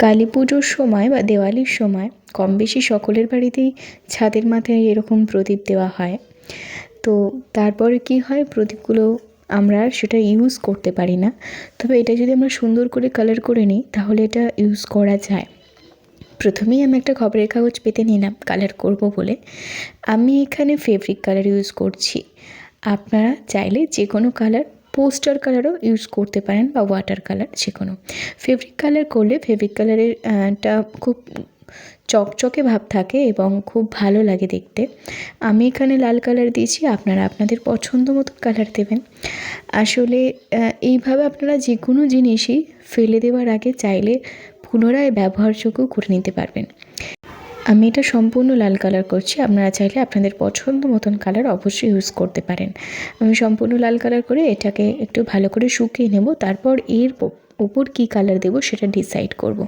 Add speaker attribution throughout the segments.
Speaker 1: কালী পুজোর সময় বা দেওয়ালির সময় কম বেশি সকলের বাড়িতেই ছাদের মাথায় এরকম প্রদীপ দেওয়া হয়। তো তারপরে কী হয়? প্রদীপগুলো আমরা আর সেটা ইউজ করতে পারি না। তবে এটা যদি আমরা সুন্দর করে কালার করে নিই, তাহলে এটা ইউজ করা যায়। প্রথমেই আমি একটা খবরের কাগজ পেতে নিলাম কালার করব বলে। আমি এখানে ফেব্রিক কালার ইউজ করছি। আপনারা চাইলে যে কোনো কালার পোস্টার কালারও ইউজ করতে পারেন বা ওয়াটার কালার যে কোনো ফেব্রিক কালার করলে ফেব্রিক কালারের টা খুব চকচকে ভাব থাকে এবং খুব ভালো লাগে দেখতে। আমি এখানে লাল কালার দিয়েছি, আপনারা আপনাদের পছন্দ মতো কালার দেবেন। আসলে এইভাবে আপনারা যে কোনো জিনিসই ফেলে দেওয়ার আগে চাইলে পুনরায় ব্যবহারযোগ্য করে নিতে পারবেন। আমি এটা সম্পূর্ণ লাল কালার করছি। আপনারা চাইলে আপনাদের পছন্দ মতন কালার অবশ্যই ইউজ করতে পারেন। আমি সম্পূর্ণ লাল কালার করে এটাকে একটু ভালো করে শুকিয়ে নেব। তারপর এর ওপর কী কালার দেব সেটা ডিসাইড করব।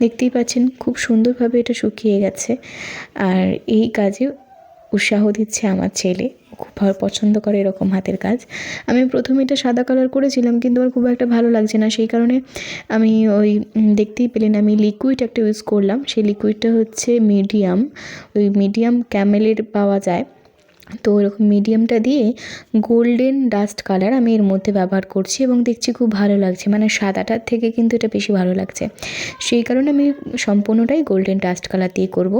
Speaker 1: দেখতেই পাচ্ছেন খুব সুন্দরভাবে এটা শুকিয়ে গেছে। আর এই কাজে উৎসাহ দিচ্ছে আমার ছেলে। খুব পছন্দ করে এরকম হাতের কাজ। আমি প্রথমে এটা সাদা কালার করেছিলাম, কিন্তু আমার খুব একটা ভালো লাগছে না। সেই কারণে আমি ওই দেখতেই পেলেন আমি লিকুইড একটা ইউজ করলাম। সেই লিকুইডটা হচ্ছে মিডিয়াম ওই মিডিয়াম ক্যামেলের পাওয়া যায়। তো এরকম মিডিয়ামটা দিয়ে গোল্ডেন ডাস্ট কালার আমি এর মধ্যে ব্যবহার করছি এবং দেখছি খুব ভালো লাগছে। মানে সাদাটার থেকে কিন্তু এটা বেশি ভালো লাগছে। সেই কারণে আমি সম্পূর্ণটাই গোল্ডেন ডাস্ট কালার দিয়ে করব।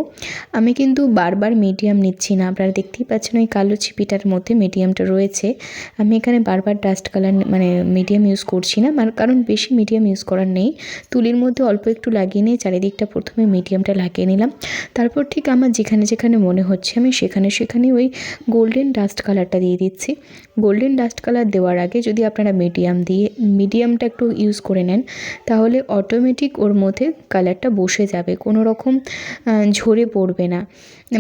Speaker 1: আমি কিন্তু বারবার মিডিয়াম নিচ্ছি না। আপনারা দেখতেই পাচ্ছেন ওই কালো ছিপিটার মধ্যে মিডিয়ামটা রয়েছে। আমি এখানে বারবার ডাস্ট কালার মানে মিডিয়াম ইউজ করছি না। মানে কারণ বেশি মিডিয়াম ইউজ করার নেই। তুলির মধ্যে অল্প একটু লাগিয়ে নিয়ে চারিদিকটা প্রথমে মিডিয়ামটা লাগিয়ে নিলাম। তারপর ঠিক আমার যেখানে যেখানে মনে হচ্ছে আমি সেখানে সেখানে ওই গোল্ডেন ডাস্ট কালারটা দিয়ে দিচ্ছি। গোল্ডেন ডাস্ট কালার দেওয়ার আগে যদি আপনারা মিডিয়াম দিয়ে, মিডিয়ামটা একটু ইউজ করে নেন, তাহলে অটোমেটিক ওর মধ্যে কালারটা বসে যাবে, কোনো রকম ঝরে পড়বে না।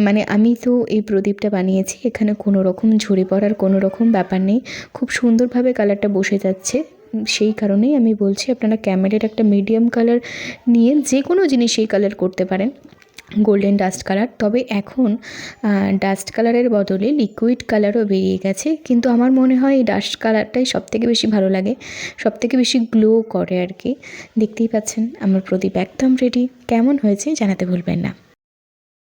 Speaker 1: মানে আমি তো এই প্রদীপটা বানিয়েছি, এখানে কোনো রকম ঝরে পড়ার কোনো রকম ব্যাপার নেই। খুব সুন্দরভাবে কালারটা বসে যাচ্ছে। সেই কারণেই আমি বলছি আপনারা ক্যামেরার একটা মিডিয়াম কালার নিয়ে যে কোনো জিনিস এই কালার করতে পারেন। Golden dust colour. তবে এখন ডাস্ট কালারের বদলে লিকুইড কালারও বেরিয়ে গেছে। কিন্তু আমার মনে হয় এই ডাস্ট কালারটাই সবথেকে বেশি ভালো লাগে। সবথেকে বেশি গ্লো করে আর কি। দেখতেই পাচ্ছেন, আমার প্রদীপ একদম রেডি কেমন হয়েছে জানাতে ভুলবেন না।